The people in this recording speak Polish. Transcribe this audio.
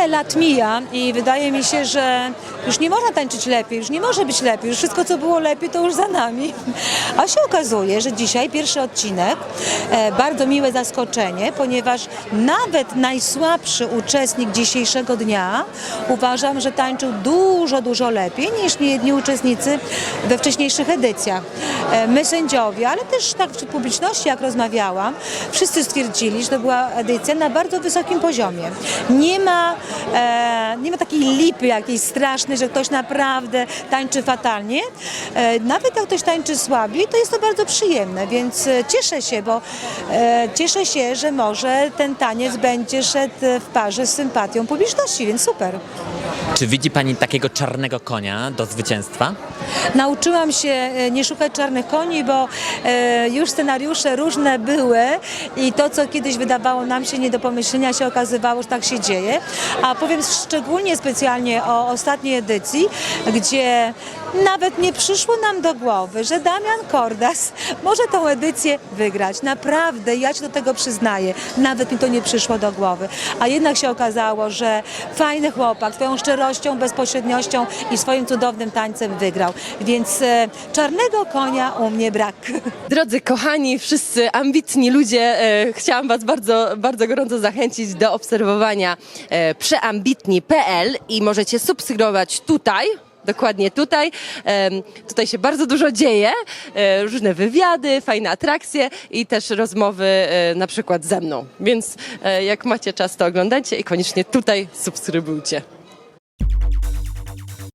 tyle lat mija i wydaje mi się, że już nie można tańczyć lepiej, już nie może być lepiej, już wszystko co było lepiej to już za nami. A się okazuje, że dzisiaj pierwszy odcinek, e, bardzo miłe zaskoczenie, ponieważ nawet najsłabszy uczestnik dzisiejszego dnia uważam, że tańczył dużo, dużo lepiej niż niejedni uczestnicy we wcześniejszych edycjach. E, My sędziowie, ale też tak wśród publiczności, jak rozmawiałam, wszyscy stwierdzili, że to była edycja na bardzo wysokim poziomie. Nie ma, e, nie ma takiej lipy jakiejś strasznej, że ktoś naprawdę tańczy fatalnie. E, nawet jak ktoś tańczy słabiej, to jest to bardzo przyjemne, więc e, cieszę się, bo e, cieszę się, że może ten taniec będzie szedł w parze z sympatią publiczności, więc super. Czy widzi Pani takiego czarnego konia do zwycięstwa? Nauczyłam się e, nie szukać czarnych koni, bo e, już scenariusze różne były i to, co kiedyś wydawało nam się nie do pomyślenia, się okazywało, że tak się dzieje. A powiem szczególnie specjalnie o ostatniej edycji, gdzie nawet nie przyszło nam do głowy, że Damian Kordas może tą edycję wygrać. Naprawdę, ja się do tego przyznaję. Nawet mi to nie przyszło do głowy. A jednak się okazało, że fajny chłopak, swoją szczerością, bezpośredniością i swoim cudownym tańcem wygrał. Więc e, czarnego konia u mnie brak. Drodzy kochani, wszyscy ambitni ludzie, e, chciałam Was bardzo, bardzo gorąco zachęcić do obserwowania e, przeambitni.pl i możecie subskrybować tutaj. Dokładnie tutaj. Tutaj się bardzo dużo dzieje. e, Różne wywiady, fajne atrakcje i też rozmowy e, na przykład ze mną. Więc e, jak macie czas, to oglądajcie i koniecznie tutaj subskrybujcie.